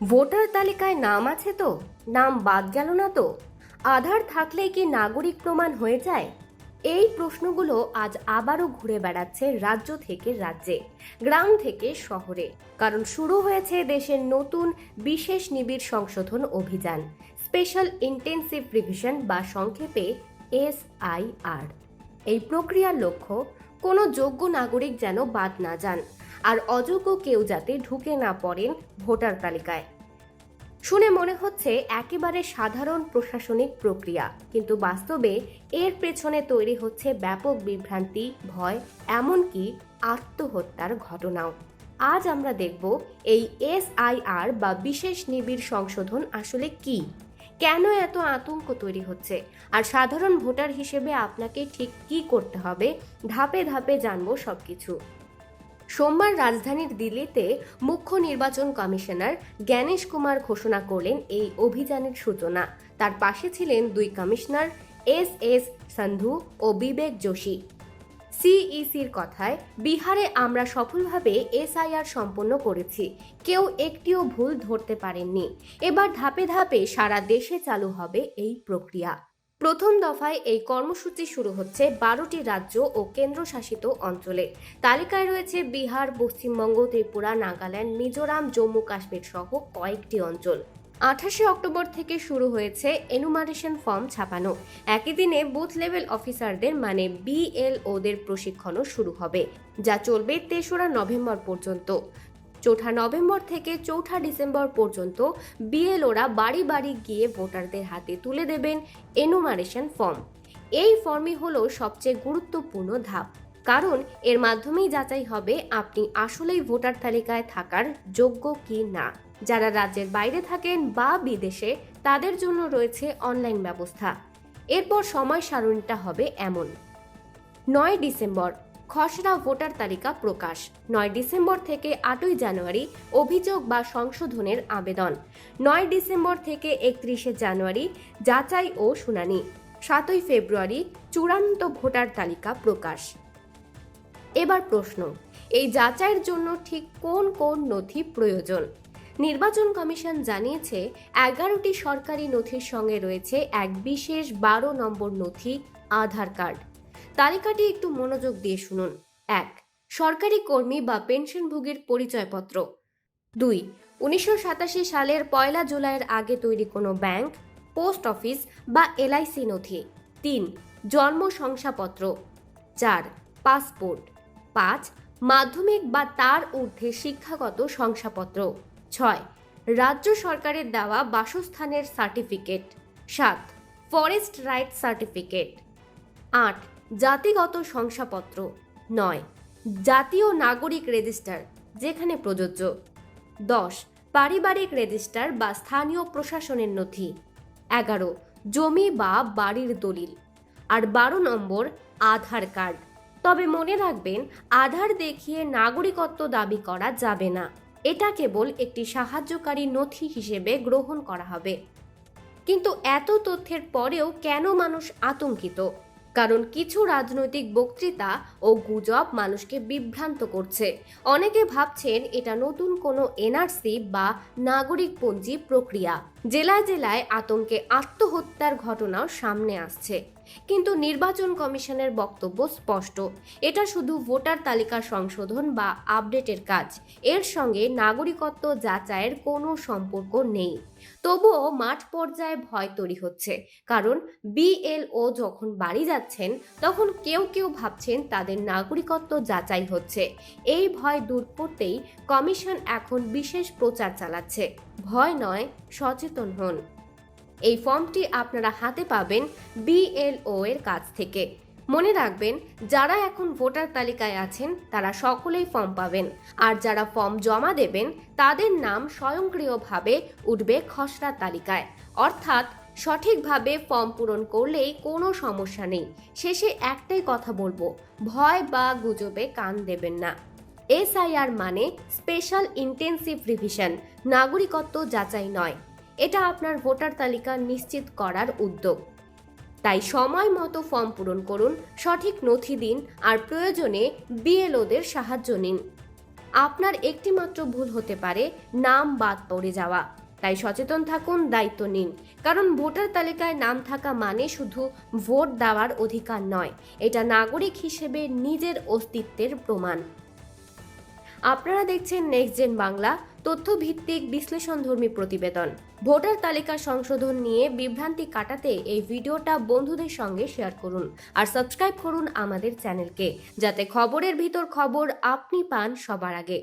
Voter তালিকায় নাম আছে তো? নাম বাদ গেল না তো? আধার থাকলেই কি নাগরিক প্রমাণ হয়ে যায়? এই প্রশ্নগুলো আজ আবারও ঘুরে বেড়াচ্ছে রাজ্য থেকে রাজ্যে, গ্রাম থেকে শহরে। কারণ শুরু হয়েছে দেশের নতুন বিশেষ নিবিড় সংশোধন অভিযান, স্পেশাল ইন্টেন্সিভ রিভিশন বা সংক্ষেপে এসআইআর। এই প্রক্রিয়ার লক্ষ্য কোনো যোগ্য নাগরিক যেন বাদ না যান, আর অযোগ্য কেউ যাতে ঢুকে না পড়েন ভোটার তালিকায়। শুনে মনে হচ্ছে একেবারে সাধারণ প্রশাসনিক প্রক্রিয়া, কিন্তু বাস্তবে এর পেছনে তৈরি হচ্ছে ব্যাপক বিভ্রান্তি, ভয়, এমনকি আত্মহত্যার ঘটনাও। আজ আমরা দেখব এই এসআইআর বা বিশেষ নিবিড় সংশোধন আসলে কি। কেন এত আতঙ্ক তৈরি হচ্ছে? আর সাধারণ ভোটার হিসেবে আপনাকে ঠিক কি করতে হবে? ধাপে ধাপে জানব সবকিছু। সোমবার রাজধানীর দিল্লিতে মুখ্য নির্বাচন কমিশনার জ্ঞানেশ কুমার ঘোষণা করলেন এই অভিযানের সূচনা। তার পাশে ছিলেন দুই কমিশনার এস এস সান্ধু ও বিবেক যোশী। সিইসির কথায়, বিহারে আমরা সফলভাবে এসআইআর সম্পন্ন করেছি। কেউ একটিও ভুল ধরতে পারেননি। এবার ধাপে ধাপে সারা দেশে চালু হবে এই প্রক্রিয়া। প্রথম দফায় এই কর্মসূচি শুরু হচ্ছে বারোটি রাজ্য ও কেন্দ্রশাসিত অঞ্চলে। তালিকায় রয়েছে বিহার, পশ্চিমবঙ্গ, ত্রিপুরা, নাগাল্যান্ড, মিজোরাম জম্মু কাশ্মীর সহ কয়েকটি অঞ্চল। আঠাশে অক্টোবর থেকে শুরু হয়েছে এনুমারেশন ফর্ম ছাপানো। একই দিনে বুথ লেভেল অফিসারদের মানে বিএলওদের প্রশিক্ষণও শুরু হবে, যা চলবে তেসরা নভেম্বর পর্যন্ত। চৌঠা নভেম্বর থেকে চৌঠা ডিসেম্বর পর্যন্ত বিএলওরা বাড়ি বাড়ি গিয়ে ভোটারদের হাতে তুলে দেবেন এনুমারেশন ফর্ম এই ফর্মই হলো সবচেয়ে গুরুত্বপূর্ণ ধাপ, কারণ এর মাধ্যমেই যাচাই হবে আপনি আসলেই ভোটার তালিকায় থাকার যোগ্য কি না। যারা রাজ্যের বাইরে থাকেন বা বিদেশে, তাদের জন্য রয়েছে অনলাইন ব্যবস্থা। এরপর সময় সারণীটা হবে এমন। নয় ডিসেম্বর, খসড়া ভোটার তালিকা প্রকাশ। নয় ডিসেম্বর থেকে আটই জানুয়ারি অভিযোগ বা সংশোধনের আবেদন। নয় ডিসেম্বর থেকে একত্রিশে জানুয়ারি যাচাই ও শুনানি। সাতই ফেব্রুয়ারি, চূড়ান্ত ভোটার তালিকা প্রকাশ। এবার প্রশ্ন, এই যাচাইয়ের জন্য ঠিক কোন কোন নথি প্রয়োজন? নির্বাচন কমিশন জানিয়েছে, এগারোটি সরকারি নথির সঙ্গে রয়েছে এক বিশেষ বারো নম্বর নথি, আধার কার্ড। তালিকাটি একটু মনোযোগ দিয়ে শুনুন। এক, সরকারি কর্মী বা পেনশনভোগীর পরিচয়পত্র। দুই, উনিশশো সালের পয়লা জুলাইয়ের আগে তৈরি কোনো ব্যাংক, পোস্ট অফিস বা এলআইসি নথি। তিন, জন্ম শংসাপত্র। চার, পাসপোর্ট। পাঁচ, মাধ্যমিক বা তার ঊর্ধ্বে শিক্ষাগত শংসাপত্র। ছয়, রাজ্য সরকারের দেওয়া বাসস্থানের সার্টিফিকেট। সাত, ফরেস্ট রাইট সার্টিফিকেট। আট, জাতিগত শংসাপত্র। নয়, জাতীয় নাগরিক রেজিস্টার, যেখানে প্রযোজ্য। দশ, পারিবারিক রেজিস্টার বা স্থানীয় প্রশাসনের নথি। এগারো, জমি বা বাড়ির দলিল। আর বারো নম্বর, আধার কার্ড। তবে মনে রাখবেন, আধার দেখিয়ে নাগরিকত্ব দাবি করা যাবে না। এটা কেবল একটি সাহায্যকারী নথি হিসেবে গ্রহণ করা হবে। কিন্তু এত তথ্যের পরেও কেন মানুষ আতঙ্কিত? কারণ কিছু রাজনৈতিক বক্তৃতা ও গুজব মানুষকে বিভ্রান্ত করছে। অনেকে ভাবছেন এটা নতুন কোনো এনআরসি বা নাগরিকপঞ্জি প্রক্রিয়া। জেলায় জেলায় আতঙ্কে আত্মহত্যার ঘটনাও সামনে আসছে। কিন্তু নির্বাচন কমিশনের বক্তব্য স্পষ্ট। এটা শুধু ভোটার তালিকা সংশোধন বা আপডেটের কাজ। এর সঙ্গে নাগরিকত্ব যাচাইয়ের কোনো সম্পর্ক নেই। তবুও মাঠ পর্যায়ে ভয় তৈরি হচ্ছে। কারণ বিএলও যখন বাড়ি যাচ্ছেন, তখন কেউ কেউ ভাবছেন তাদের নাগরিকত্ব যাচাই হচ্ছে। এই ভয় দূর করতেই কমিশন এখন বিশেষ প্রচার চালাচ্ছে। ভয় নয়, সচেতন হন। এই ফর্মটি আপনারা হাতে পাবেন বিএলও এর কাছ থেকে। মনে রাখবেন, যারা এখন ভোটার তালিকায় আছেন, তারা সকলেই ফর্ম পাবেন। আর যারা ফর্ম জমা দেবেন, তাদের নাম স্বয়ংক্রিয়ভাবে উঠবে খসড়া তালিকায়। অর্থাৎ, সঠিকভাবে ফর্ম পূরণ করলেই কোনো সমস্যা নেই। শেষে একটাই কথা বলব, ভয় বা গুজবে কান দেবেন না। এসআইআর মানে স্পেশাল ইন্টেন্সিভ রিভিশন, নাগরিকত্ব যাচাই নয়। এটা আপনার ভোটার তালিকা নিশ্চিত করার উদ্যোগ। তাই সময় মতো ফর্ম পূরণ করুন, সঠিক নথি দিন আর প্রয়োজনে বিএলওদের সাহায্য নিন। আপনার একটিমাত্র ভুল হতে পারে, নাম বাদ পড়ে যাওয়া। তাই সচেতন থাকুন, দায়িত্ব নিন। কারণ ভোটার তালিকায় নাম থাকা মানে শুধু ভোট দেওয়ার অধিকার নয়, এটা নাগরিক হিসেবে নিজের অস্তিত্বের প্রমাণ। আপনারা দেখছেন নেক্সট জেন বাংলা তথ্যভিত্তিক বিশ্লেষণধর্মী প্রতিবেদন। ভোটার তালিকা সংশোধন নিয়ে বিভ্রান্তি কাটাতে এই ভিডিওটা বন্ধুদের সঙ্গে শেয়ার করুন আর সাবস্ক্রাইব করুন আমাদের চ্যানেলকে, যাতে খবরের ভিতর খবর আপনি পান সবার আগে।